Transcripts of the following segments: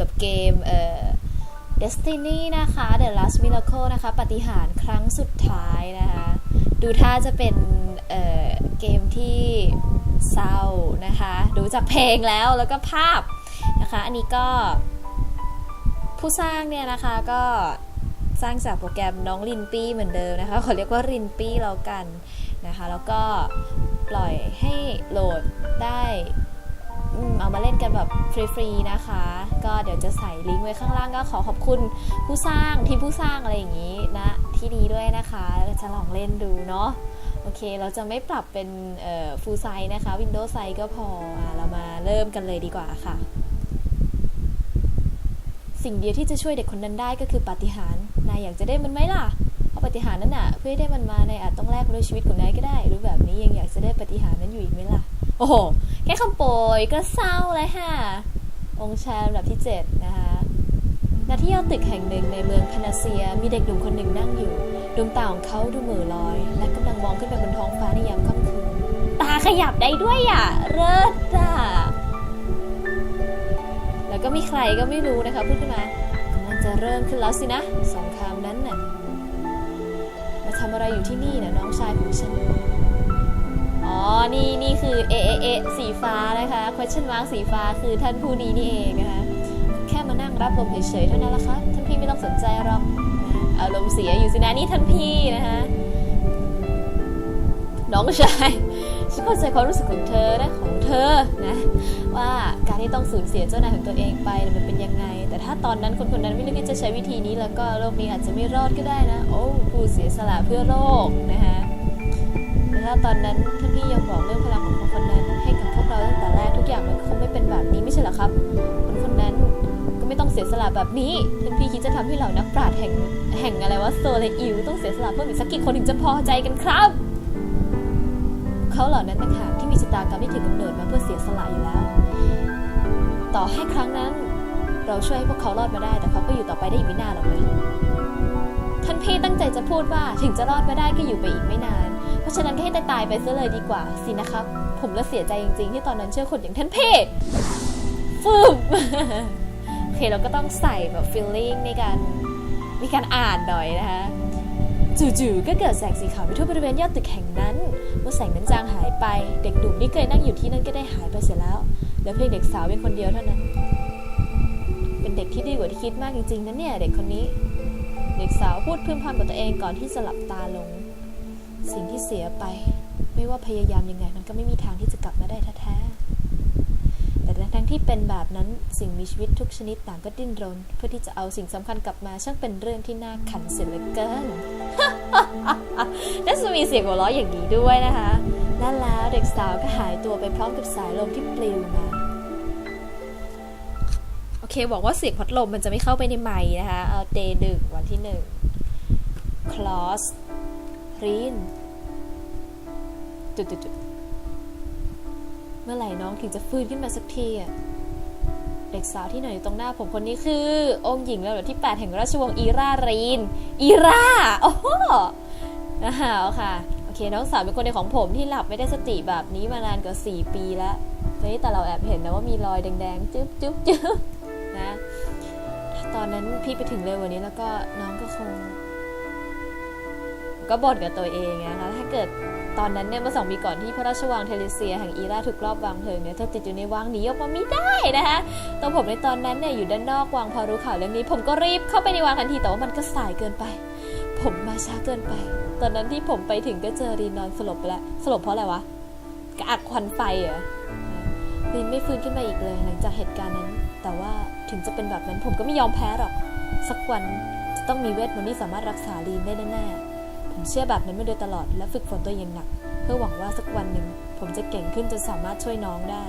กับเกมเอ่อ Destiny นะคะ The Last Miracle นะคะ ปฏิหารครั้งสุดท้ายนะคะ ดูท่าจะเป็นเอ่อเกมที่เศร้านะคะ ดูจากเพลงแล้วแล้วก็ภาพนะคะ อันนี้ก็ผู้สร้างเนี่ยนะคะก็สร้างจากโปรแกรมน้องรินปี้เหมือนเดิมนะคะขอเรียกว่ารินปี้แล้วกันนะคะ แล้วก็ปล่อยให้โหลดได้ เอามาเล่นกันแบบฟรีๆนะคะ ก็เดี๋ยวจะใส่ลิงก์ไว้ข้างล่างก็ขอขอบคุณผู้สร้างทีมผู้สร้างอะไรอย่างนี้นะที่นี้ด้วยนะคะจะลองเล่นดูเนาะโอเค เราจะไม่ปรับเป็นฟูลไซส์นะคะ Windows Size ก็พออเรามาเริ่มกันเลยดีกว่าค่ะ สิ่งเดียวที่จะช่วยเด็กคนนั้นได้ก็คือปาฏิหาริย์นายอยากจะได้มันไหมล่ะเอาปาฏิหาริย์นั้นน่ะเพื่อให้ได้มันมานายอาจต้องแลกด้วยชีวิตของนายก็ได้ หรือแบบนี้ยังอยากจะได้ปาฏิหาริย์นั้นอยู่อีกไหมล่ะ โอ้โห แค่คำโปรยก็เศร้าเลยค่ะ องค์ชายลำดับที่ 7 นะคะณที่ยอดตึกแห่งหนึ่งในเมืองพนาเซีย มีเด็กหนุ่มคนหนึ่งนั่งอยู่ ดวงตาของเขาดูเหม่อลอย และกำลังมองขึ้นไปบนท้องฟ้าในยามค่ำคืน ตาขยับได้ด้วยอะ เลิศอะ แล้วก็มีใครก็ไม่รู้นะคะพูดขึ้นมากำลังจะเริ่มขึ้นแล้วสินะสงครามนั้นน่ะมาทำอะไรอยู่ที่นี่นะน้องชายของฉัน นี่นี่คือเอเอเอสีฟ้านะคะ question mark สีฟ้าคือท่านผู้นี้นี่เองนะคะ แค่มานั่งรับลมเฉยๆเท่านั้นละคะท่านพี่ไม่ต้องสนใจหรอกอารมณ์เสียอยู่สินะนี่ท่านพี่นะคะน้องชายฉันเข้าใจความรู้สึกของเธอนะของเธอนะว่าการที่ต้องสูญเสียเจ้านายของตัวเองไปมันเป็นยังไง แต่ถ้าตอนนั้นคนคนนั้นไม่นึกที่จะใช้วิธีนี้แล้วก็โลกนี้อาจจะไม่รอดก็ได้นะ โอ้ผู้เสียสละเพื่อโลกนะคะ แต่ถ้าตอนนั้นท่านพี่ยังบอกเรื่องพลังของคนคนนั้น ให้กับพวกเราตั้งแต่แรกทุกอย่างมันคงไม่เป็นแบบนี้ไม่ใช่หรอครับ คนคนนั้นก็ไม่ต้องเสียสละแบบนี้ท่านพี่คิดจะทำให้เหล่านักปราชญ์แห่งแห่งอะไรว่าโซเลอิวต้องเสียสละเพิ่มอีกสักกี่คนถึงจะพอใจกันครับเขาเหล่านั้นต่างหากที่มีชะตากรรมที่ถือกำเนิดมาเพื่อเสียสละอยู่แล้ว ต่อให้ครั้งนั้น เราช่วยให้พวกเขารอดมาได้ แต่เขาก็อยู่ต่อไปได้อีกไม่นานหรอกนะท่านพี่ตั้งใจจะพูดว่าถึงจะรอดมาได้ก็อยู่ไปอีกไม่นาน เพราะฉะนั้นก็ให้ตายไปซะเลยดีกว่าสินะครับ ผมละเสียใจจริง ๆ ที่ตอนนั้นเชื่อคนอย่างท่านพี่ฟึบโอเคเราก็ต้องใส่แบบ feeling ในการในการอ่านหน่อยนะคะจู่ๆก็เกิดแสงสีขาวไปทั่วบริเวณยอดตึกแห่งนั้น เมื่อแสงนั้นจางหายไป เด็กหนุ่มที่เคยนั่งอยู่ที่นั่นก็ได้หายไปเสียแล้ว เหลือเพียงเด็กสาวเป็นคนเดียวเท่านั้น เป็นเด็กที่ดีกว่าที่คิดมากจริงๆนะเนี่ยเด็กคนนี้ เด็กสาวพูดพึมพำกับตัวเองก่อนที่จะหลับตาลง สิ่งที่เสียไป ไม่ว่าพยายามยังไง มันก็ไม่มีทางที่จะกลับมาได้แท้ๆแต่ทั้งๆที่เป็นแบบนั้นสิ่งมีชีวิตทุกชนิดต่างก็ดิ้นรน เพื่อที่จะเอาสิ่งสำคัญกลับมาช่างเป็นเรื่องที่น่าขันเสียเหลือเกินน่าจะมีเสียงหัวเราะอย่างนี้ด้วยนะคะและแล้วเด็กสาวก็หายตัวไปพร้อมกับสายลมที่ปลิวมาโอเคบอกว่าเสียงพัดลมมันจะไม่เข้าไปในไมค์นะคะเอาเดย์หนึ่งวันที่หนึ่งคลอส รีนจุดๆเมื่อไหร่น้องถึงจะฟื้นขึ้นมาสักทีอะเด็กสาวที่นอนอยู่ตรงหน้าผมคนนี้คือ องค์หญิงลำดับที่ 8 แห่งราชวงศ์อีรารีน อีราโอ้โหนะฮะค่ะ โอเค น้องสาวเป็นคนในของผมที่หลับไม่ได้สติแบบนี้มานานกว่า 4 ปีแล้วเฮ้ยแต่เราแอบเห็นนะว่ามีรอยแดงๆ จึ๊บจึ๊บจึ๊บนะ ตอนนั้นพี่ไปถึงเร็วกว่านี้แล้วก็น้องก็คง ก็บ่นกับตัวเองนะคะถ้าเกิดตอนนั้นเนี่ยเมื่อสองปีก่อนที่พระราชวังเทเลเซียแห่งอีราถูกรอบวางเพลิงเนี่ยเธอติดอยู่ในวังหนีออกมาไม่ได้นะคะตัวผมในตอนนั้นเนี่ยอยู่ด้านนอกวังพอรู้ข่าวเรื่องนี้ ผมก็รีบเข้าไปในวังทันทีแต่ว่ามันก็สายเกินไป ผมมาช้าเกินไป ตอนนั้นที่ผมไปถึงก็เจอรีนนอนสลบไปแล้วสลบเพราะอะไรวะกระอักควันไฟเหรอรีนไม่ฟื้นขึ้นมาอีกเลยหลังจากเหตุการณ์นั้น แต่ว่าถึงจะเป็นแบบนั้นผมก็ไม่ยอมแพ้หรอก สักวันจะต้องมีเวทมนต์ที่สามารถรักษารีนได้แน่ๆ ผมเชื่อแบบนั้นมาโดยตลอดและฝึกฝนตัวเองหนัก เพื่อหวังว่าสักวันหนึ่ง ผมจะเก่งขึ้นจนสามารถช่วยน้องได้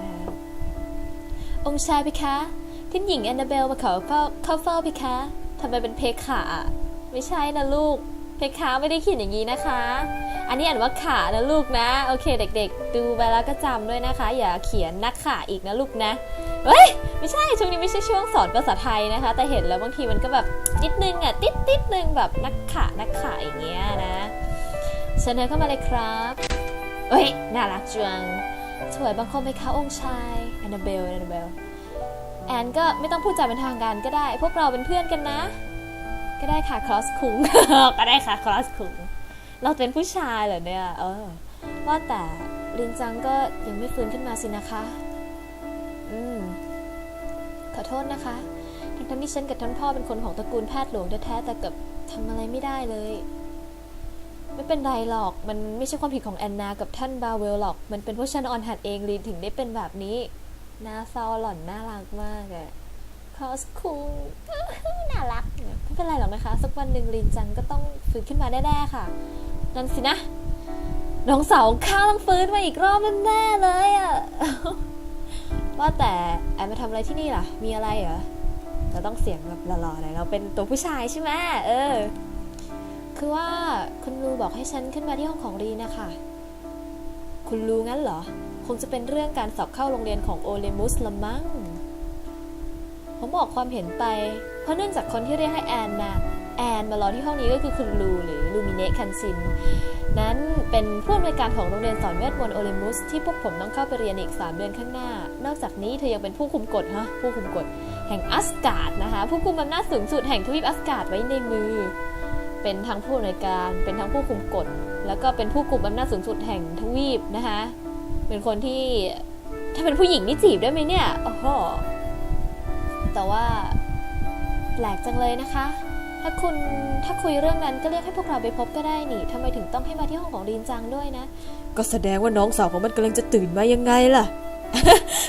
นะคะองค์ชายเพคะท่านหญิงแอนนาเบลมาขอเฝ้าเข้าเฝ้าเพคะทำไมเป็นเพคะอะไม่ใช่นะลูก เพคะไม่ได้เขียนอย่างนี้นะคะ อันนี้อ่านว่าขานะลูกนะ โอเค เด็ก ๆ ดูไปแล้วก็จำด้วยนะคะ อย่าเขียนนักขาอีกนะลูกนะ เฮ้ยไม่ใช่ช่วงนี้ไม่ใช่ช่วงสอนภาษาไทยนะคะ แต่เห็นแล้วบางทีมันก็แบบนิดนึงอะติดติดนึงแบบนักขานักขาอย่างเงี้ยนะเชิญเธอเข้ามาเลยครับเอ้ยน่ารักจังสวยบางคนไหมคะองค์ชายแอนนาเบลแอนนาเบลแอนก็ไม่ต้องพูดจาเป็นทางการก็ได้ พวกเราเป็นเพื่อนกันนะ ก็ได้ค่ะครอสคุงก็ได้ค่ะครอสคุงเราเป็นผู้ชายเหรอเนี่ยเออว่าแต่ลินจังก็ยังไม่ฟื้นขึ้นมาสินะคะ อืม ขอโทษนะคะ ทั้งทั้งที่ฉันกับท่านพ่อเป็นคนของตระกูลแพทย์หลวงแท้ๆแต่กับทำอะไรไม่ได้เลย ไม่เป็นไรหรอก มันไม่ใช่ความผิดของแอนนากับท่านบาเวลหรอก มันเป็นเพราะฉันออนหัดเองลินถึงได้เป็นแบบนี้น่าเศร้าหล่อนน่ารักมากอะคอสคูลน่ารัก ไม่เป็นไรหรอกนะคะ สักวันหนึ่งลินจังก็ต้องฟื้นขึ้นมาแน่ๆค่ะ นั่นสินะ น้องสาวข้าต้องฟื้นมาอีกรอบแน่ๆเลยอะ ว่าแต่แอนมาทำอะไรที่นี่ล่ะ มีอะไรเหรอเราต้องเสียงแบบหล่อๆหน่อยเราเป็นตัวผู้ชายใช่ไหมเออ คือว่าคุณลูบอกให้ฉันขึ้นมาที่ห้องของรีนะคะคุณลูงั้นเหรอ คงจะเป็นเรื่องการสอบเข้าโรงเรียนของโอเลมุสละมั้ง ผมบอกความเห็นไป เพราะเนื่องจากคนที่เรียกให้แอนมา แอนมารอที่ห้องนี้ก็คือคุณลูหรือลูมิเนคันซิน นั้นเป็นผู้อำนวยการของโรงเรียนสอนเวทมนต์โอเลมุสที่พวกผมต้องเข้าไปเรียนอีก 3 เดือนข้างหน้า นอกจากนี้เธอยังเป็นผู้คุมกฎฮะผู้คุมกฎแห่งอัสการ์ดนะคะ ผู้คุมอำนาจสูงสุดแห่งทวีปอัสการ์ดไว้ในมือ เป็นทั้งผู้อำนวยการ เป็นทั้งผู้คุมกฎ แล้วก็เป็นผู้คุมอำนาจสูงสุดแห่งทวีปนะคะ เป็นคนที่ถ้าเป็นผู้หญิงนี่จีบได้ไหมเนี่ยโอ้โหแต่ว่าแปลกจังเลยนะคะ ถ้าคุณถ้าคุยเรื่องนั้นก็เรียกให้พวกเราไปพบก็ได้นี่ทำไมถึงต้องให้มาที่ห้องของรีนจังด้วยนะ ก็แสดงว่าน้องสาวของมันกำลังจะตื่นมายังไงล่ะ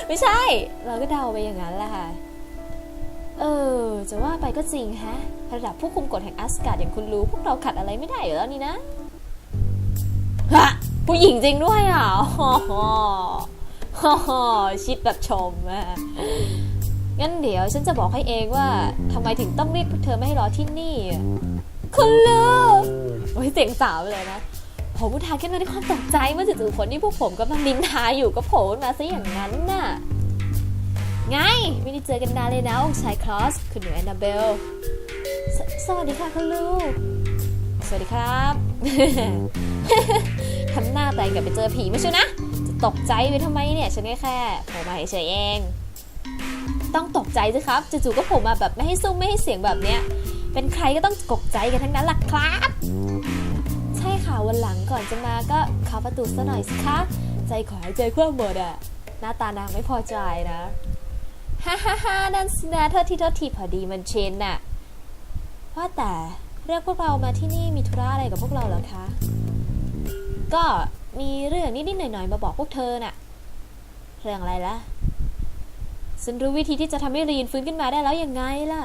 ไม่ใช่ เราก็เดาไปอย่างนั้นแหละค่ะ เออ จะว่าไปก็จริงฮะ ระดับผู้คุมกฎแห่งอัสการ์ดอย่างคุณรู้ พวกเราขัดอะไรไม่ได้อยู่แล้วนี่นะฮะผู้หญิงจริงด้วยอะฮ่อฮ่อฮ่อฮ่อชิดแบบชมอะ งั้นเดี๋ยวฉันจะบอกให้เองว่าทำไมถึงต้องเรียกพวกเธอไม่ให้รอที่นี่อะคุณลูกโอ้ยเสียงสาวไปเลยนะผมอุทานขึ้นมาด้วยความตกใจเมื่อจู่ๆคนที่พวกผมกำลังนินทาอยู่ก็โผล่ขึ้นมาซะอย่างนั้นน่ะ ไง ไม่ได้เจอกันนานเลยนะองค์ชายคลอส คุณหนูแอนนาเบลสสวัสดีค่ะคุณลูก สวัสดีครับทำหน้าแต่งกับไปเจอผีไม่ใช่นะ จะตกใจไปทำไมเนี่ย ฉันแค่แค่โผล่มาเฉยๆเอง ต้องตกใจสิครับจู่ๆก็ผล่มาแบบไม่ให้ซุ้มไม่ให้เสียงแบบเนี้ย เป็นใครก็ต้องตกใจกันทั้งนั้นล่ะครับ ใช่ค่ะวันหลังก่อนจะมาก็เคาะประตูซะหน่อยสิคะ ใจขอหายใจเครื่องหมดอะหน้าตานางไม่พอใจนะฮ่าฮ่าฮ่านั่นสินะโทษทีโทษทีพอดีมันเชนน่ะว่าแต่เรียกพวกเรามาที่นี่มีธุระอะไรกับพวกเราเหรอคะ ก็มีเรื่องนิดๆหน่อยๆมาบอกพวกเธอน่ะ เรื่องอะไรล่ะ ฉันรู้วิธีที่จะทำให้รีนฟื้นขึ้นมาได้แล้วยังไงล่ะ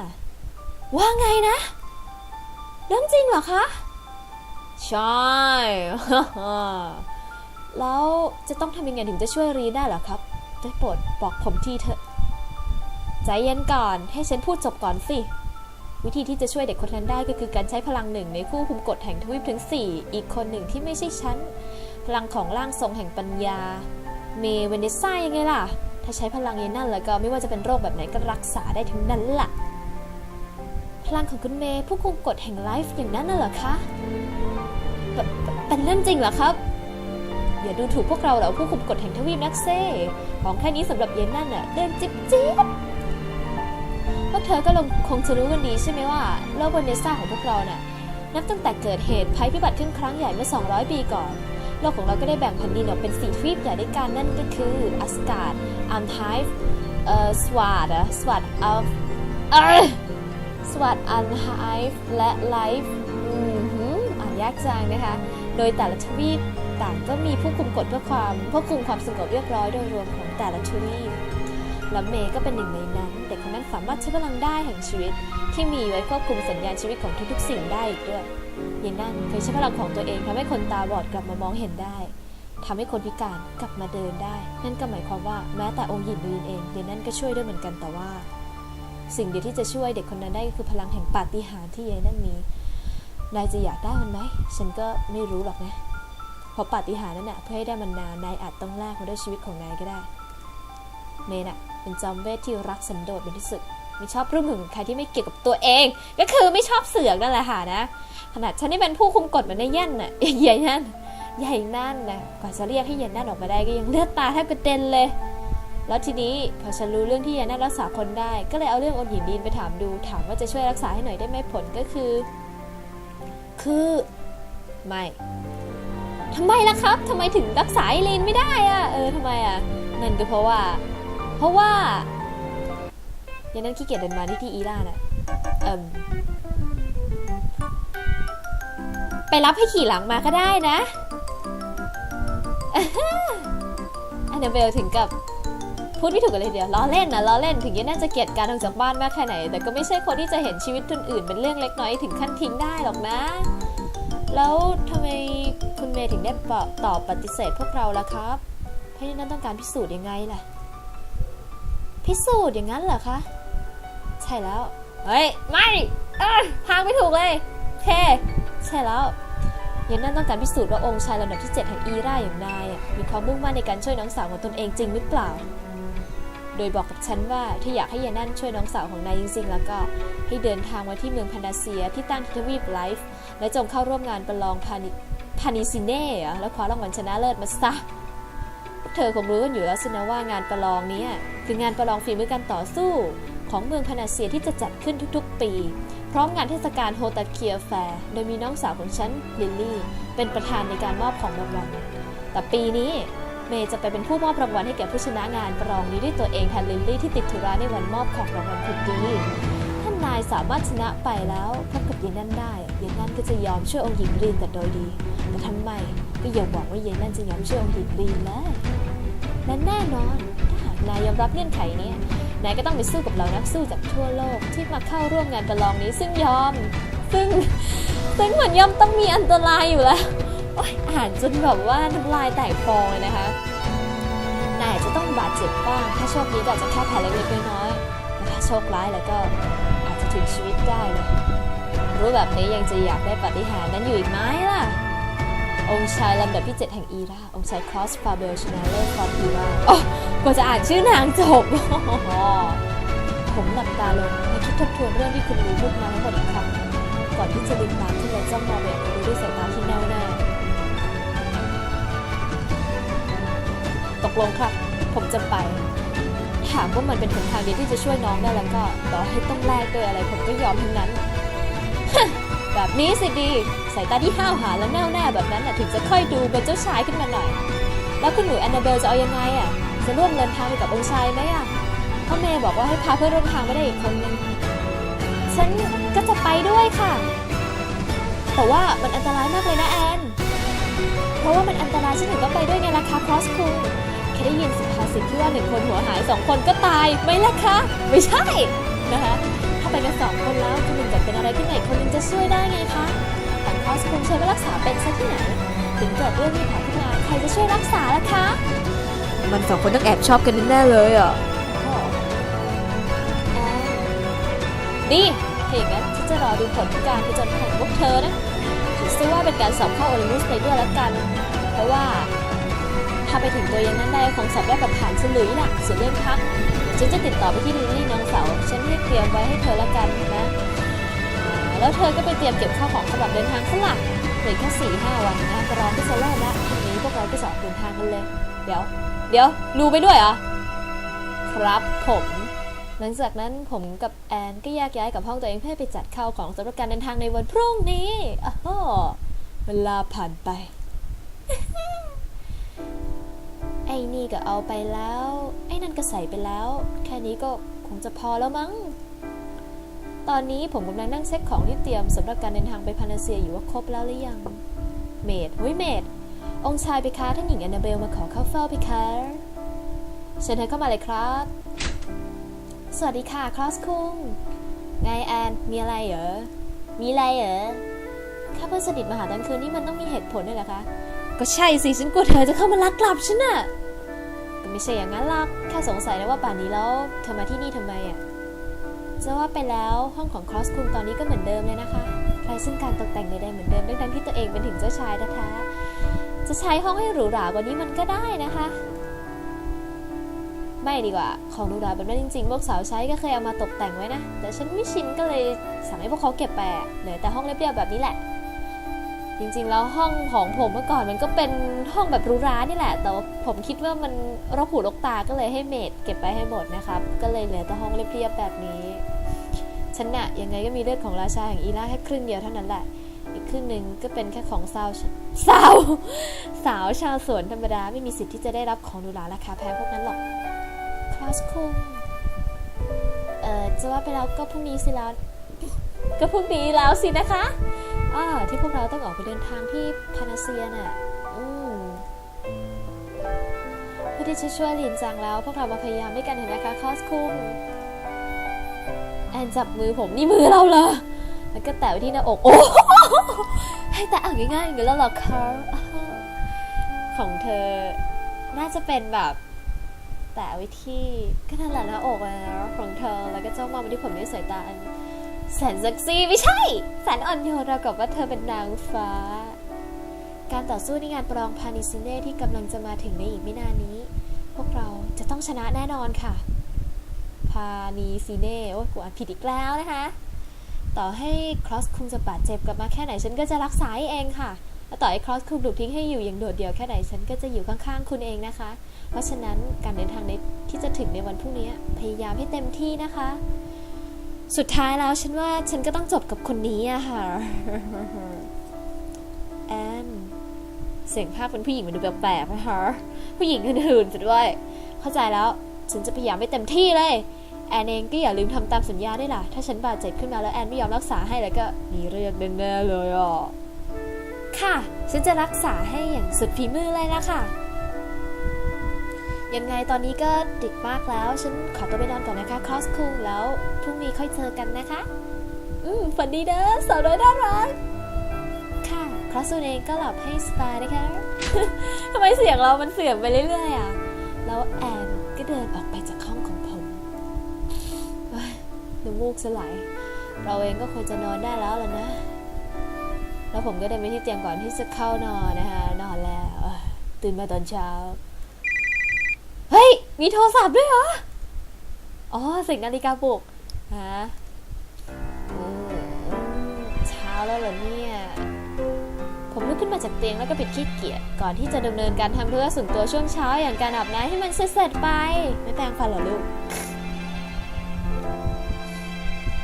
ว่าไงนะ เรื่องจริงเหรอคะ ใช่ แล้วจะต้องทำยังไงถึงจะช่วยรีนได้เหรอครับได้โปรดบอกผมทีเถอะ ใจเย็นก่อน ให้ฉันพูดจบก่อนสิ วิธีที่จะช่วยเด็กคนนั้นได้ก็คือการใช้พลังหนึ่งในคู่คุมกฎแห่งทวีปทั้ง4 อีกคนหนึ่งที่ไม่ใช่ฉัน พลังของร่างทรงแห่งปัญญา เมเวนเดซ่ายังไงล่ะ ถ้าใช้พลังอยานั่นแล้วก็ไม่ว่าจะเป็นโรคแบบไหนก็รักษาได้ทั้งนั้นล่ะ พลังของคุณเมย์ผู้คุมกฎแห่งไลฟ์อย่างนั้นน่ะเหรอคะเป็นเรื่องจริงเหรอครับอย่าดูถูกพวกเราเหล่าผู้คุมกฎแห่งทวีปนักเซ่ของแค่นี้สำหรับเย็นนั่นน่ะเดินจิ๊บจิ๊บพวกเธอก็ลงคงจะรู้กันดีใช่ไหมว่าโลกบนเนซ่าของพวกเราน่ะนับตั้งแต่เกิดเหตุภัยพิบัติขึ้นครั้งใหญ่เมื่อ 200 ปีก่อน โลกของเราก็ได้แบ่งแผ่นดินออกเป็นสี่ทวีปใหญ่ด้วยกันนั่นก็คืออัสการ์ดอัมไทฟ์เอ่อสวาดอะสวาดอัลสวัดอันไฮฟ์และไลฟ์อืมหืมอ่านยากจังนะคะ โดยแต่ละทวีปต่างก็มีผู้คุมกฎเพื่อความเพื่อคุมความสงบเรียบร้อยโดยรวมของแต่ละทวีปและเมย์ก็เป็นหนึ่งในนั้น สามารถใช้พลังได้แห่งชีวิต ที่มีไว้ควบคุมสัญญาณชีวิตของทุกๆ สิ่งได้อีกด้วยยายนั่นเคยใช้พลังของตัวเองทำให้คนตาบอดกลับมามองเห็นได้ทำให้คนพิการกลับมาเดินได้ นั่นก็หมายความว่าแม้แต่องค์หญิงลีนเองยายนั่นก็ช่วยด้วยเหมือนกันแต่ว่า สิ่งเดียวที่จะช่วยเด็กคนนั้นได้ก็คือพลังแห่งปาฏิหาริย์ที่ยายนั่นมีนายจะอยากได้มันไหมฉันก็ไม่รู้หรอกนะเพราะปาฏิหาริย์นั้นน่ะเพื่อให้ได้มันนานนายอาจต้องแลกมาด้วยชีวิตของนายก็ได้ เมย์น่ะ เป็นจอมเวทที่รักสันโดษเป็นที่สุดไม่ชอบร่วมมือกับใครที่ไม่เกี่ยวกับตัวเอง ก็คือไม่ชอบเสือกนั่นแหละค่ะนะ ขนาดฉันที่เป็นผู้คุมกฎมือนในยันน่ะใหญ่นั่นใหญ่นั่นนะกว่าจะเรียกให้เย็นนั่นออกมาได้ก็ยังเลือดตาแทบกระเด็นเลย แล้วทีนี้พอฉันรู้เรื่องที่ยาน่ารักษาคนได้ ก็เลยเอาเรื่ององค์หญิงดีนไปถามดู ถามว่าจะช่วยรักษาให้หน่อยได้ไหมผลก็คือ คือไม่ทำไมล่ะครับทำไมถึงรักษาไอรีนไม่ได้อะเออทำไมอะนั่นก็เพราะว่า ราะว่ายานั่นขี้เกียจเดินมาที่ที่อีล่าน่ะเอิมไปรับให้ขี่หลังมาก็ได้นะอันเดเบลถึงกับพูดไม่ถูกกันเลยเดียวล้อเล่นนะล้อเล่นถึงยาน่าจะเกลียดการออกจากบ้านมากแค่ไหน แต่ก็ไม่ใช่คนที่จะเห็นชีวิตคนอื่นเป็นเรื่องเล็กน้อยถึงขั้นทิ้งได้หรอกนะ แล้วทำไมคุณเมย์ถึงได้ตอบปฏิเสธพวกเราล่ะครับเพราะยานั่นต้องการพิสูจน์ยังไงล่ะ พิสูจน์อย่างนั้นเหรอคะ ใช่แล้ว เฮ้ย ไม่เอ้ยพางไม่ถูกเลยเคใช่แล้วยันนั่นต้องการพิสูจน์ว่าองค์ชายลำดับที่ 7 แห่งอีราอย่างนายมีความมุ่งมั่นในการช่วยน้องสาวของตนเองจริงหรือเปล่า โดยบอกกับฉันว่าที่อยากให้ยานั่นช่วยน้องสาวของนายจริงๆ แล้วก็ให้เดินทางมาที่เมืองพานาเซียที่ตั้งทวีปไลฟ์และจงเข้าร่วมงานประลองพานิพานิซิเน่แล้วคว้ารางวัลชนะเลิศมาซะ เธอคงรู้กันอยู่แล้วสินะว่างานประลองนี้คืองานประลองฝีมือการต่อสู้ ของเมืองพานาเซียที่จะจัดขึ้นทุกๆ ปี พร้อมงานเทศกาลโฮตาเคียแฟร์โดยมีน้องสาวของฉันลิลลี่เป็นประธานในการมอบของรางวัลแต่ปีนี้เมย์จะไปเป็นผู้มอบรางวัลให้แก่ผู้ชนะงานประลองนี้ด้วยตัวเองแทนลิลลี่ที่ติดธุระในวันมอบของรางวัลพอดีถ้านนายสามารถชนะไปแล้วพบกับเยนนั่นได้เยนนั่นก็จะยอมช่วยองค์หญิงรีนแต่โดยดี แต่ทำไมก็อย่าหวังว่าเยนนั่นจะยอมช่วยองค์หญิงรีนเลย และแน่นอนถ้าหากนายยอมรับเงื่อนไขนี้นายก็ต้องไปสู้กับเหล่านักสู้จากทั่วโลกที่มาเข้าร่วมงานประลองนี้ซึ่งยอม ซึ่งซึ่งเหมือนย่อมต้องมีอันตรายอยู่แล้วอ,อ่านจนแบบว่าน้ำลายแตกฟองเลยนะคะนายอาจจะต้องบาดเจ็บบ้าง ถ้าโชคดีก็อาจจะแค่แผลเล็กๆน้อยๆแต่ถ้าโชคร้ายแล้วก็อาจจะถึงชีวิตได้เลยรู้แบบนี้ยังจะอยากได้ปฏิหารนั้นอยู่อีกไหมล่ะ องค์ชายลำดับที่ 7 แห่งอีรา องค์ชายครอสฟาเบลชนะเลิศฟอร์อีราโอ้กว่าจะอ่านชื่อนางจบ ผมหลับตาลงและคิดทบทวนเรื่องที่คุณรู้พูดมาทั้งหมดอีกครั้ง ก่อนที่จะลืมตาขึ้นและจ้องมองไปอย่างรู้ด้วยสายตาที่แน่วแน่ ตกลงครับ ผมจะไป ถามว่ามันเป็นหนทางเดียวที่จะช่วยน้องได้แล้วก็ต่อให้ต้องแลกด้วยอะไรผมก็ยอมทั้งนั้น แบบนี้สิดี สายตาที่ห้าวหาญและแน่วแน่แบบนั้นน่ะถึงจะค่อยดูเป็นเจ้าชายขึ้นมาหน่อย แล้วคุณหนูแอนนาเบลจะเอายังไงอะ จะร่วมเดินทางไปกับองค์ชายไหมอะพ่อเมย์บอกว่าให้พาเพื่อนร่วมทางไปได้อีกคนนึงฉันก็จะไปด้วยค่ะ แต่ว่ามันอันตรายมากเลยนะแอน เพราะว่ามันอันตรายฉันถึงต้องไปด้วยไงล่ะคะครอสคุงแค่ได้ยินสุภาษิตที่ว่าหนึ่งคนหัวหายสองคนก็ตายไหมล่ะคะ ไม่ใช่นะคะ ถ้าไปกันสองคนแล้วคนหนึ่งเกิดเป็นอะไรขึ้นไหนคนหนึ่งจะช่วยได้ไงคะแต่ครอสคุงใช้ไปรักษาเป็นซะที่ไหน ถึงเกิดเรื่องมีแผลขึ้นมาใครจะช่วยรักษาล่ะคะ มันสองคนต้องแอบชอบกันแน่ๆเลยอะดีถ้าอย่างนั้นฉันจะรอดูผลการผจญภัยของพวกเธอนะถือซะว่าเป็นการสอบเข้าโอลิมปิกไปด้วยแล้วกัน เพราะว่าถ้าไปถึงตัวอยังนั้นได้คงสอบได้แบบผ่านฉลุยน่ะส่วนเรื่องพักเดี๋ยว ฉันจะติดต่อไปที่ลิลลี่น้องสาวฉันให้เตรียมไว้ให้เธอล้วกันนะแล้วเธอก็ไปเตรียมเก็บข้าวของสำหรับเดินทางซะละเหลือแค่สี่ห้าวันนกระรองก็จะเริ่มละพรุ่งนี้พวกเราก็จะออกเดินทางกันเลย เดี๋ยว เดี๋ยวรูไปด้วยเหรอ ครับผม หลังจากนั้นผมกับแอนก็แยกย้ายกับห้องตัวเองเพื่อไปจัดข้าวของสำหรับการเดินทางในวันพรุ่งนี้อ้าวเวลาผ่านไป ไอ้นี่ก็เอาไปแล้ว ไอ้นั่นก็ใส่ไปแล้ว แค่นี้ก็คงจะพอแล้วมั้ง ตอนนี้ผมกำลังนั่งเช็คของที่เตรียมสำหรับการเดินทางไปพานาเซียอยู่ว่าครบแล้วหรือยัง เมดเฮ้ยเมด องค์ชายไปคะท่านหญิงแอนนาเบลมาขอเข้าเฝ้าไปคะเชิญเธอเข้ามาเลยครับ สวัสดีค่ะคลอสคุงไงแอน มีอะไรเหรอ มีอะไรเหรอข้าเพื่อนสนิทมาหาตอนคืนนี่มันต้องมีเหตุผลด้วยเหรอคะ ก็ใช่สิฉันกลัวเธอจะเข้ามาลักกลับฉันน่ะก็ไม่ใช่อย่างนั้นหรอกแค่สงสัยนะว่าป่านนี้แล้วเธอมาที่นี่ทำไมอะจะว่าไปแล้วห้องของคลอสคุงตอนนี้ก็เหมือนเดิมเลยนะคะใครซึ่งการตกแต่งใดๆเหมือนเดิมทั้งที่ตัวเองเป็นถึงเจ้าชายแท้ๆจะใช้ห้องให้หรูหรากว่านี้มันก็ได้นะคะ ไม่ดีกว่า ของหรูหราแบบนั้นจริงๆพวกสาวใช้ก็เคยเอามาตกแต่งไว้นะ แต่ฉันไม่ชินก็เลยสั่งให้พวกเขาเก็บไปเหลือแต่ห้องเรียบๆแบบนี้แหละ จริงๆ แล้วห้องของผมเมื่อก่อนมันก็เป็นห้องแบบรูหรานี่แหละ แต่ว่าผมคิดว่ามันรกหูรกตาก็เลยให้เมดเก็บไปให้หมดนะครับ ก็เลยเหลือแต่ห้องเรียบๆแบบนี้ฉันน่ะยังไงก็มีเลือดของราชาแห่งอีล่าแค่ครึ่งเดียวเท่านั้นแหละ อีกครึ่งหนึ่งก็เป็นแค่ของสาวสาว สาวชาวสวนธรรมดาไม่มีสิทธิ์ที่จะได้รับของหรูหราราคาแพงพวกนั้นหรอกคลาสคุงเอ่อจะว่าไปแล้วก็พรุ่งนี้สิแล้วก็พรุ่งนี้แล้วสินะคะ อ่าที่พวกเราต้องออกไปเดินทางที่พานาเซียน่ะอืมเพื่อที่จะช่วยหลินจังแล้ว พวกเรามาพยายามด้วยกันเห็นนะคะคอสคุงแอนจับมือผมนี่มือเราเลยแล้วก็แตะไปที่หน้าอกโอ้ให้แตะอ่างง่ายๆอย่างนี้แล้วหรอคะอ้าของเธอ น่าจะเป็นแบบแตะไว้ที่ก็นั่นแหละหน้าอกอะนะของเธอแล้วก็จ้องมองไปที่ผมด้วยสายตาอัน แสนเซ็กซี่ไม่ใช่ แสนอ่อนโยนราวกับว่าเธอเป็นนางฟ้า การต่อสู้ในงานประลองพานิซิเน่ที่กำลังจะมาถึงในอีกไม่นานนี้ พวกเราจะต้องชนะแน่นอนค่ะ พานิซิเน่โอ้ยกูอ่านผิดอีกแล้วนะคะ ต่อให้ครอสคุงจะบาดเจ็บกลับมาแค่ไหนฉันก็จะรักษาเองค่ะและต่อให้ครอสคุงถูกทิ้งให้อยู่อย่างโดดเดี่ยวแค่ไหนฉันก็จะอยู่ข้างๆคุณเองนะคะ เพราะฉะนั้นการเดินทางในที่จะถึงในวันพรุ่งนี้พยายามให้เต็มที่นะคะ สุดท้ายแล้วฉันว่าฉันก็ต้องจบกับคนนี้อะค่ะ แอนเสียงภาคเป็นผู้หญิงมันดูแปลกๆนะคะผู้หญิงอื่นๆสุดด้วย เข้าใจแล้ว ฉันจะพยายามให้เต็มที่เลย แอนเองก็อย่าลืมทำตามสัญญาด้วยล่ะ ถ้าฉันบาดเจ็บขึ้นมาแล้วแอนไม่ยอมรักษาให้แล้วก็มีเรื่องแน่ๆเลยอะ ค่ะ ฉันจะรักษาให้อย่างสุดฝีมือเลยละค่ะ ยังไงตอนนี้ก็ดึกมากแล้ว ฉันขอตัวไปนอนก่อนนะคะคอสคุงแล้วพรุ่งนี้ค่อยเจอกันนะคะ อืมฝันดีเด้อสาวน้อยน่ารัก ค่ะคอสคุงเองก็หลับให้สบายนะคะทำไมเสียงเรามันเสื่อมไปเรื่อยๆอะ แล้วแอนก็เดินออกไปจากห้องของผมเฮ้ยน้ำมูกสลายเราเองก็ควรจะนอนได้แล้วล่ะนะ แล้วผมก็เดินไปที่เตียงก่อนที่จะเข้านอนนะคะ นอนแล้วเอ้ยตื่นมาตอนเช้าเฮ้ย มีโทรศัพท์ด้วยเหรอ อ๋อเสิ่งนาฬิกาปลุกฮะเช้าแล้วเหรอเนี่ย ผมลุกขึ้นมาจากเตียงแล้วก็ปิดขี้เกียจก่อนที่จะดำเนินการทำเพื่อส่วนตัวช่วงเช้าอย่างการอาบน้ำให้มันเสร็จไป ไม่แปรงฟันเหรอลูก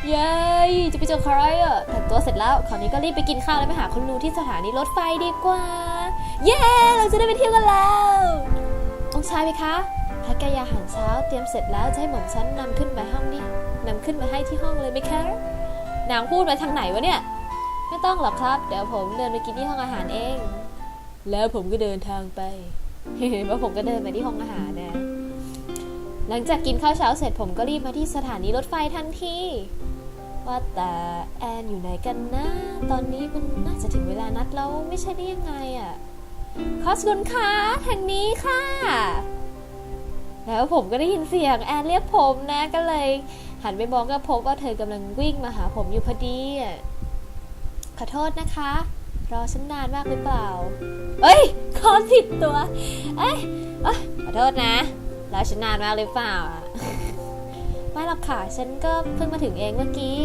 เย้ยจะไปเจอใครอะแต่งตัวเสร็จแล้วคราวนี้ก็รีบไปกินข้าวแล้วไปหาคุณลุงที่สถานีรถไฟดีกว่า เย้ เราจะได้ไปเที่ยวกันแล้วองชายไหมคะ พักแกยาอาหารเช้าเตรียมเสร็จแล้วจะให้หม่อมฉันนำขึ้นไปห้องนี่นำขึ้นมาให้ที่ห้องเลยไหมคะนางพูดไปทางไหนวะเนี่ย ไม่ต้องหรอกครับ เดี๋ยวผมเดินไปกินที่ห้องอาหารเอง แล้วผมก็เดินทางไปแล้ผมก็เดินไปที่ห้องอาหารนะ หลังจากกินข้าวเช้าเสร็จผมก็รีบมาที่สถานีรถไฟทันทีว่าแต่แอนอยู่ไหนกันนะ ตอนนี้มันน่าจะถึงเวลานัดแล้วไม่ใช่ได้ยังไงอะ่ะคอสกุลคะทางนี้ค่ะ แล้วผมก็ได้ยินเสียงแอนเรียกผมนะก็เลย หันไปมองก็พบว่าเธอกำลังวิ่งมาหาผมอยู่พอดีอะขอโทษนะคะ รอฉันนานมากหรือเปล่า เอ้ยคอผิดตัว เอ้ยอขอโทษนะรอฉันนานมากหรือเปล่าไม่หรอกค่ะฉันก็เพิ่งมาถึงเองเมื่อกี้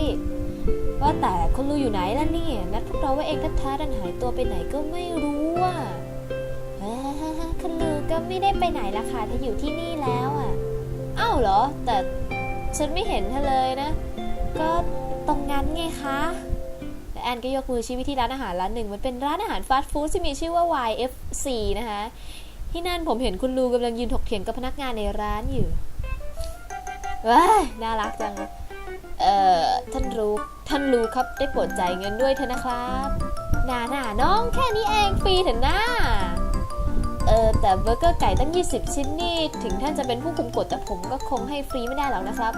ว่าแต่คุณลูอยู่ไหนล่ะนี่นัดพวกเราว่าเองแท้ๆดันหายตัวไปไหนก็ไม่รู้อะ ก็ไม่ได้ไปไหนละค่ะเธออยู่ที่นี่แล้วอะอ้าวเหรอ แต่ฉันไม่เห็นเธอเลยนะ ก็ตรงนั้นไงคะแแอนก็ยกมือชี้ไปที่ร้านอาหารร้านหนึ่ง มันเป็นร้านอาหารฟาสต์ฟู้ดที่มีชื่อว่า YFC นะคะ ที่นั่นผมเห็นคุณลูกำลังยืนถกเถียงกับพนักงานในร้านอยู่ว้าน่ารักจังเอ่อ ท่านรู้ ท่านรู้ครับ ได้โปรดจ่ายเงินด้วยเถอะนะครับ นาหน่าน้องแค่นี้เองฟรีเถอะนะ เออแต่เบอร์เกอร์ไก่ตั้ง 20 ชิ้นนี่ถึงท่านจะเป็นผู้คุมกฎแต่ผมก็คงให้ฟรีไม่ได้หรอกนะครับ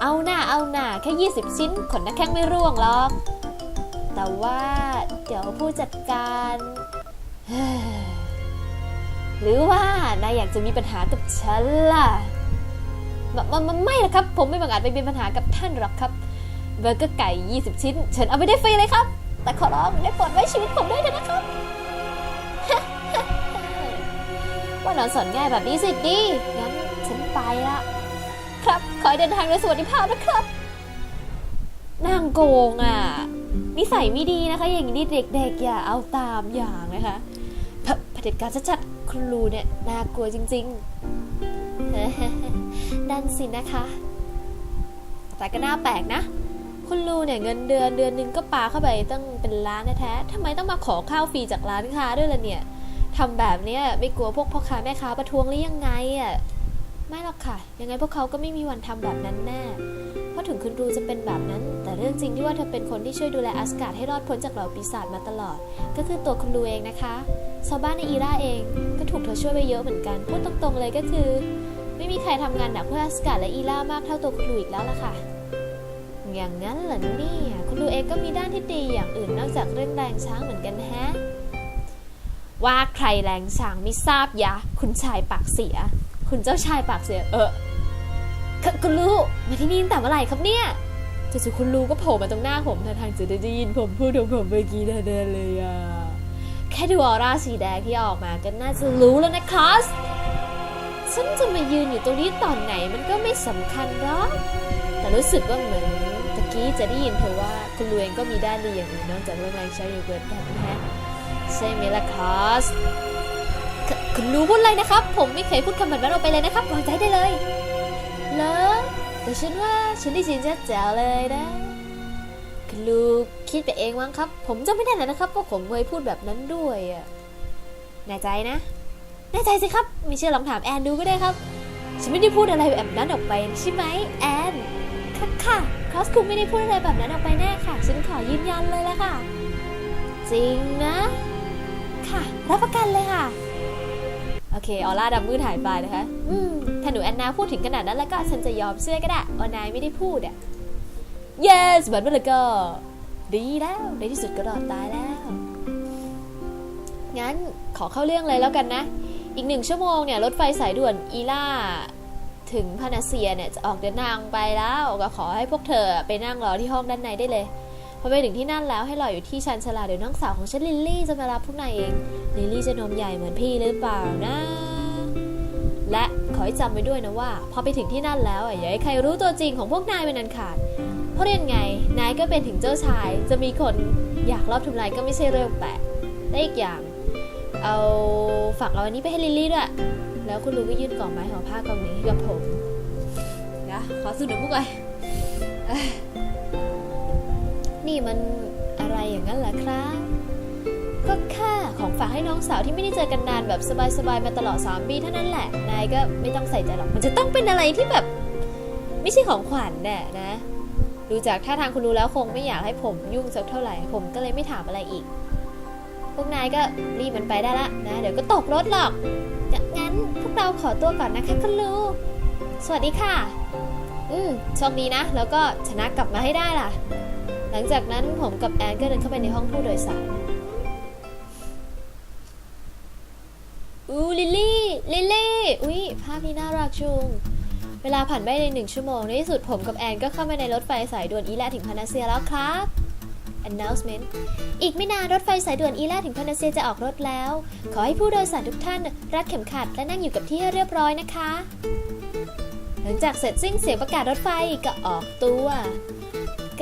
เอาหน้าเอาหน้าแค่ 20 ชิ้น ขนนักแข้งไม่ร่วงหรอก แต่ว่าเดี๋ยวผู้จัดการ หรือว่านายอยากจะมีปัญหากับฉันล่ะมมมไม่หรอกครับ ผมไม่บังอาจไปมีปัญหากับท่านหรอกครับ เบอร์เกอร์ไก่ 20 ชิ้นเชิญเอาไปได้ฟรีเลยครับ แต่ขอร้องได้โปรดไว้ชีวิตผมด้วยเถอะนะครับ ว่านอนสอนง่ายแบบนี้สิดีงั้นฉันไปละครับ ขอให้เดินทางโดยสวัสดิภาพนะครับ นางโกงอะ นิสัยไม่ดีนะคะ อย่างนี้เด็กๆอย่าเอาตามอย่างนะคะเผด็จการชัดๆครูเนี่ยน่ากลัวจริงๆนั่นสินะคะ แต่ก็น่าแปลกนะคุณรูเนี่ยเงินเดือนเดือนหนึงก็ปาเข้าไปตั้งเป็นล้านแท้ๆทำไมต้องมาขอข้าวฟรีจากร้านค้าด้วยล่ะเนี่ย ทำแบบเนี้ยไม่กลัวพวกพ่อค้าแม่ค้าประท้วงหรือยังไงอะไม่หรอกค่ะ ยังไงพวกเขาก็ไม่มีวันทำแบบนั้นแน่เพราะถึงคุณรูจะเป็นแบบนั้น แต่เรื่องจริงที่ว่าเธอเป็นคนที่ช่วยดูแลอัสการ์ดให้รอดพ้นจากเหล่าปีศาจมาตลอด ก็คือตัวคุณรูเองนะคะชาวบ้านในอีราเองก็ถูกเธอช่วยไปเยอะเหมือนกัน พูดตรงๆเลยก็คือ ไม่มีใครทำงานหนักเพื่ออัสการ์ดและอีรามากเท่าตัวคุณรูอีกแล้วล่ะค่ะอย่างนั้นเหรอเนี่ยคุณรูเองก็มีด้านที่ดีอย่างอื่นนอกจากเรื่องแรงช้างเหมือนกันแฮะ ว่าใครแรงช้างไม่ทราบยะ คุณชายปากเสีย คุณเจ้าชายปากเสีย เออคุณลูกมาที่นี่ตั้งแต่เมื่อไหร่ครับเนี่ยจู่ๆคุณลูกก็โผล่มาตรงหน้าผมท่าทางจะได้ยินผมพูดของผมเมื่อกี้แน่ๆเลยอะแค่ดูออร่าสีแดงที่ออกมาก็น่าจะรู้แล้วนะคอสฉันจะมายืนอยู่ตรงนี้ตอนไหนมันก็ไม่สำคัญหรอกแต่รู้สึกว่าเหมือนตะกี้จะได้ยินเธอว่าคุณลูเองก็มีด้านดีอย่างอื่นนอกจากเรื่องแรงใช้อยู่เกินกันนะฮะ ช่ไหมล่ะคอสคคุณรู้พูดอะไรนะครับ ผมไม่เคยพูดคำแบบนั้นออกไปเลยนะครับวางใจได้เลยเหรอแต่ฉันว่าฉันได้ยินแจ๋วเลยนะคุณลูกคิดไปเองมั้งครับ ผมจำไม่ได้เลยนะครับว่าผมเคยพูดแบบนั้นด้วยอะแน่ใจนะแน่ใจสิครับม่เชื่อลองถามแอนดูก็ได้ครับ ฉันไม่ได้พูดอะไรแบบนั้นออกไปใช่ไหมแอนค่ะค่ะครอสคุงไม่ได้พูดอะไรแบบนั้นออกไปแน่ค่ะ ฉันขอยืนยันเลยละค่ะ จริงนะ ค่ะ รับประกันเลยค่ะ โอเค ออร่าดำมืดหายไปนะคะ อืมถ้าหนูแอนนาพูดถึงขนาดนั้นแล้วก็ฉันจะยอมเชื่อก็ได้ออนายไม่ได้พูดอะ yes แบบนั้นเลยก็ ดีแล้ว ในที่สุดก็รอดตายแล้ว งั้นขอเข้าเรื่องเลยแล้วกันนะ อีกหนึ่งชั่วโมงเนี่ย รถไฟสายด่วนอีล่า ถึงพานาเซียเนี่ย จะออกเดินทางไปแล้ว ก็ขอให้พวกเธอไปนั่งรอที่ห้องด้านในได้เลย พอไปถึงที่นั่นแล้วให้รออยู่ที่ชันชลาเดี๋ยวน้องสาวของฉันลิลลี่จะมารับพวกนายเอง ลิลลี่จะนมใหญ่เหมือนพี่หรือเปล่านะ และขอให้จำไว้ด้วยนะว่า พอไปถึงที่นั่นแล้วอย่าให้ใครรู้ตัวจริงของพวกนายเป็นอันขาด เพราะเรียนไง นายก็เป็นถึงเจ้าชาย จะมีคนอยากรอบทำลายก็ไม่ใช่เรื่องแปลกและอีกอย่าง เอาฝากเอาอันนี้ไปให้ลิลลี่ด้วย แล้วคุณลุงก็ยื่นกล่องไม้ห่อผ้ากล่องนี้ให้กับผมนะขอสูดน้ำมูกก่อนเอ้ย นี่มันอะไรอย่างนั้นเหรอครับก็แค่ของฝากให้น้องสาวที่ไม่ได้เจอกันนานแบบสบายๆมาตลอด3ปีเท่านั้นแหละ นายก็ไม่ต้องใส่ใจหรอก มันจะต้องเป็นอะไรที่แบบ ไม่ใช่ของขวัญแน่นะ ดูจากท่าทางคุณรู้แล้วคงไม่อยากให้ผมยุ่งสักเท่าไหร่ ผมก็เลยไม่ถามอะไรอีก พวกนายก็รีบมันไปได้ละนะ เดี๋ยวก็ตกรถหรอก งั้นพวกเราขอตัวก่อนนะคะคุณลูสวัสดีค่ะ อืมโชคดีนะ แล้วก็ชนะกลับมาให้ได้ล่ะ หลังจากนั้นผมกับแอนก็เดินเข้าไปในห้องผู้โดยสาร อู้ลิลลี่ ลิลลี่ อุ้ยภาพนี้น่ารักจุง เวลาผ่านไปในหนึ่งชั่วโมง ในที่สุดผมกับแอนก็เข้ามาในรถไฟสายด่วนอีแลถึงพานาเซียแล้วครับ announcement อีกไม่นานรถไฟสายด่วนอีแลถึงพานาเซียจะออกรถแล้ว ขอให้ผู้โดยสารทุกท่าน รัดเข็มขัดและนั่งอยู่กับที่ให้เรียบร้อยนะคะ หลังจากเสร็จสิ้นเสียงประกาศรถไฟก็ออกตัว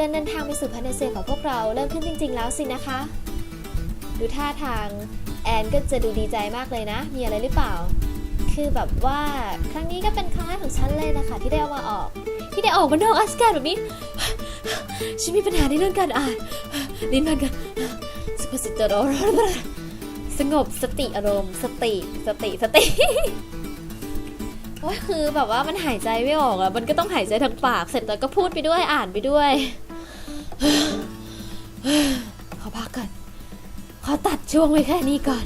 การเดินทางไปสู่พานาเซียของพวกเราเริ่มขึ้นจริง ๆ แล้วสินะคะ ดูท่าทางแอนก็จะดูดีใจมากเลยนะ มีอะไรหรือเปล่า คือแบบว่าครั้งนี้ก็เป็นครั้งแรกของฉันเลยนะคะ ที่ได้เอามาออก ที่ได้ออกมานอกอัสการ์แบบนี้ ฉันมีปัญหาในเรื่องการอ่านลิ้นพันกันสปสิตโรสงบสติอารมณ์ สติสติสติว่าคือแบบว่ามันหายใจไม่ออกอะมันก็ต้องหายใจทางปาก เสร็จแล้วก็พูดไปด้วยอ่านไปด้วย ขอพักก่อน ขอตัดช่วงไว้แค่นี้ก่อน